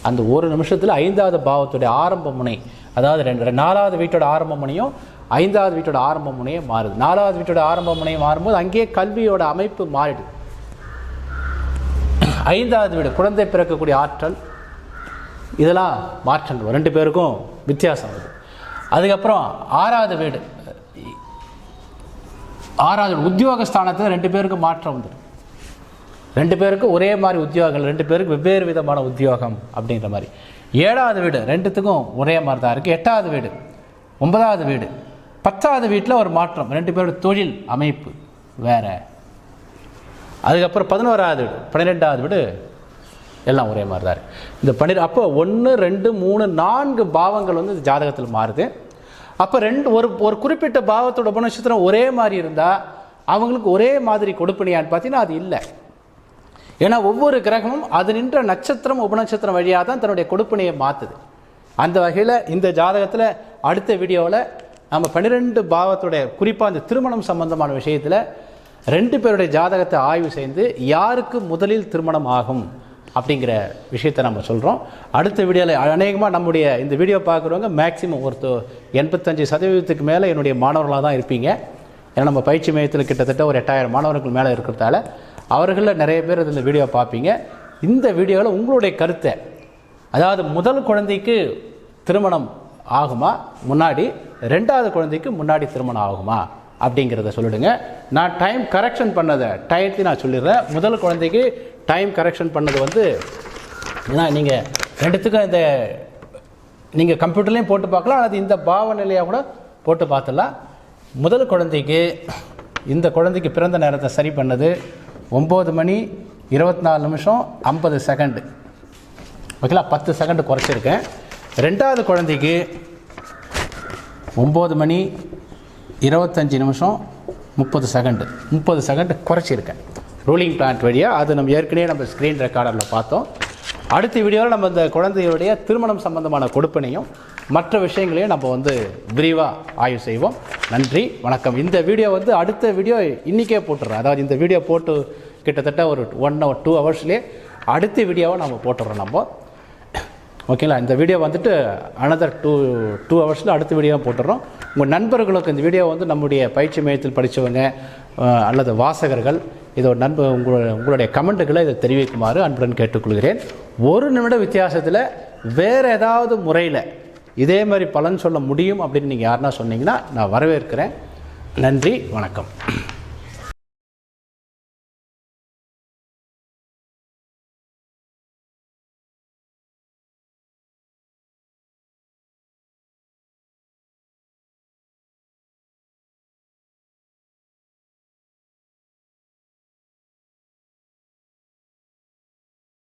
அந்த ஒரு நிமிஷத்தில் ஐந்தாவது பாவத்துடைய ஆரம்ப முனை அதாவது ரெண்டு- நாலாவது வீட்டோட ஆரம்ப முனையும் ஐந்தாவது வீட்டோட ஆரம்ப முனையே மாறுது. நாலாவது வீட்டோட ஆரம்ப முனையை மாறும்போது அங்கேயே கல்வியோட அமைப்பு மாறிடுது. ஐந்தாவது வீடு குழந்தை பிறக்கக்கூடிய ஆற்றல். இதெல்லாம் மாற்றங்கள். ரெண்டு பேருக்கும் வித்தியாசம் வருது. அதுக்கப்புறம் ஆறாவது வீடு ஆறாவது உத்தியோக ஸ்தானத்தில் ரெண்டு பேருக்கும் மாற்றம் வந்துடும் ரெண்டு பேருக்கும் ஒரே மாதிரி உத்தியோகங்கள் ரெண்டு பேருக்கு வெவ்வேறு விதமான உத்தியோகம் அப்படிங்கிற மாதிரி. ஏழாவது வீடு ரெண்டுத்துக்கும் ஒரே மாதிரி தான் இருக்குது எட்டாவது வீடு ஒன்பதாவது வீடு பத்தாவது வீட்டில் ஒரு மாற்றம் ரெண்டு பேரோட தொழில் அமைப்பு வேறு. அதுக்கப்புறம் பதினோராவது வீடு பன்னிரெண்டாவது வீடு எல்லாம் ஒரே மாதிரி தான் இந்த பன்னிர அப்போ ஒன்று ரெண்டு மூணு நான்கு பாவங்கள் வந்து இந்த ஜாதகத்தில் மாறுது. அப்போ ரெண்டு ஒரு ஒரு குறிப்பிட்ட பாவத்தோட உபநட்சத்திரம் ஒரே மாதிரி இருந்தால் அவங்களுக்கு ஒரே மாதிரி கொடுப்பினியான்னு பார்த்தீங்கன்னா அது இல்லை. ஏன்னா ஒவ்வொரு கிரகமும் அது நின்ற நட்சத்திரம் உபநட்சத்திரம் வழியாக தான் தன்னுடைய கொடுப்பினையை மாற்றுது அந்த வகையில் இந்த ஜாதகத்தில் அடுத்த வீடியோவில் நம்ம பன்னிரெண்டு பாவத்துடைய குறிப்பாக இந்த திருமணம் சம்பந்தமான விஷயத்தில் ரெண்டு பேருடைய ஜாதகத்தை ஆய்வு செய்து யாருக்கு முதலில் திருமணம் ஆகும் அப்படிங்கிற விஷயத்தை நம்ம சொல்கிறோம் அடுத்த வீடியோவில் அநேகமாக நம்முடைய இந்த வீடியோ பார்க்குறவங்க மேக்ஸிமம் ஒருத்தர் எண்பத்தஞ்சு சதவீதத்துக்கு மேலே என்னுடைய மாணவர்களாக தான் இருப்பீங்க. ஏன்னா நம்ம பயிற்சி மையத்தில் கிட்டத்தட்ட ஒரு எட்டாயிரம் மாணவர்கள் மேலே இருக்கிறதால அவர்களில் நிறைய பேர் இந்த வீடியோ பார்ப்பீங்க. இந்த வீடியோவில் உங்களுடைய கருத்தை அதாவது முதல் குழந்தைக்கு திருமணம் ஆகுமா? முன்னாடி ரெண்டாவது குழந்தைக்கு முன்னாடி திருமணம் ஆகுமா? அப்படிங்கிறத சொல்லிடுங்க. நான் டைம் கரெக்ஷன் பண்ணதை டயத்தையும் நான் சொல்லிடுறேன். முதல் குழந்தைக்கு டைம் கரெக்ஷன் பண்ணது வந்து ஏன்னா நீங்கள் ரெண்டுத்துக்கும் இந்த நீங்கள் கம்ப்யூட்டர்லேயும் போட்டு பார்க்கலாம் அல்லது இந்த பாவநிலையாக கூட போட்டு பார்த்துடலாம். முதல் குழந்தைக்கு இந்த குழந்தைக்கு பிறந்த நேரத்தை சரி பண்ணது ஒம்பது மணி இருபத்தி நாலு நிமிஷம் ஐம்பது செகண்டு ஓகேங்களா? பத்து செகண்டு குறைச்சிருக்கேன். ரெண்டாவது குழந்தைக்கு ஒம்பது மணி இருபத்தஞ்சி நிமிஷம் முப்பது செகண்டு. முப்பது செகண்டு குறைச்சிருக்கேன். ரூலிங் பிளான்ட் வழியாக அது நம்ம ஏற்கனவே நம்ம ஸ்க்ரீன் ரெக்கார்டரில் பார்த்தோம். அடுத்த வீடியோவில் நம்ம இந்த குழந்தையுடைய திருமணம் சம்பந்தமான கொடுப்பினையும் மற்ற விஷயங்களையும் நம்ம வந்து விரிவாக ஆய்வு செய்வோம். நன்றி வணக்கம். இந்த வீடியோ வந்து அடுத்த வீடியோ இன்றைக்கே போட்டுடுறோம் அதாவது இந்த வீடியோ போட்டு கிட்டத்தட்ட ஒரு ஒன் ஹவர் டூ ஹவர்ஸ்லேயே அடுத்த வீடியோவை நம்ம போட்டுடுறோம் நம்ம. ஓகேங்களா? இந்த வீடியோ வந்துட்டு அனதர் டூ டூ ஹவர்ஸில் அடுத்த வீடியோ போட்டுடுறோம் உங்கள் நண்பர்களுக்கு இந்த வீடியோ வந்து நம்முடைய பயிற்சி மையத்தில் படித்தவங்க அல்லது வாசகர்கள் இதோ நண்பர் உங்கள் உங்களுடைய கமெண்ட்டுகளை இதை தெரிவிக்குமாறு அன்புடன் கேட்டுக்கொள்கிறேன். ஒரு நிமிட வித்தியாசத்தில் வேறு ஏதாவது முறையில் இதே மாதிரி பலன் சொல்ல முடியும் அப்படின்னு நீங்கள் யாருன்னா சொன்னீங்கன்னா நான் வரவேற்கிறேன். நன்றி வணக்கம்.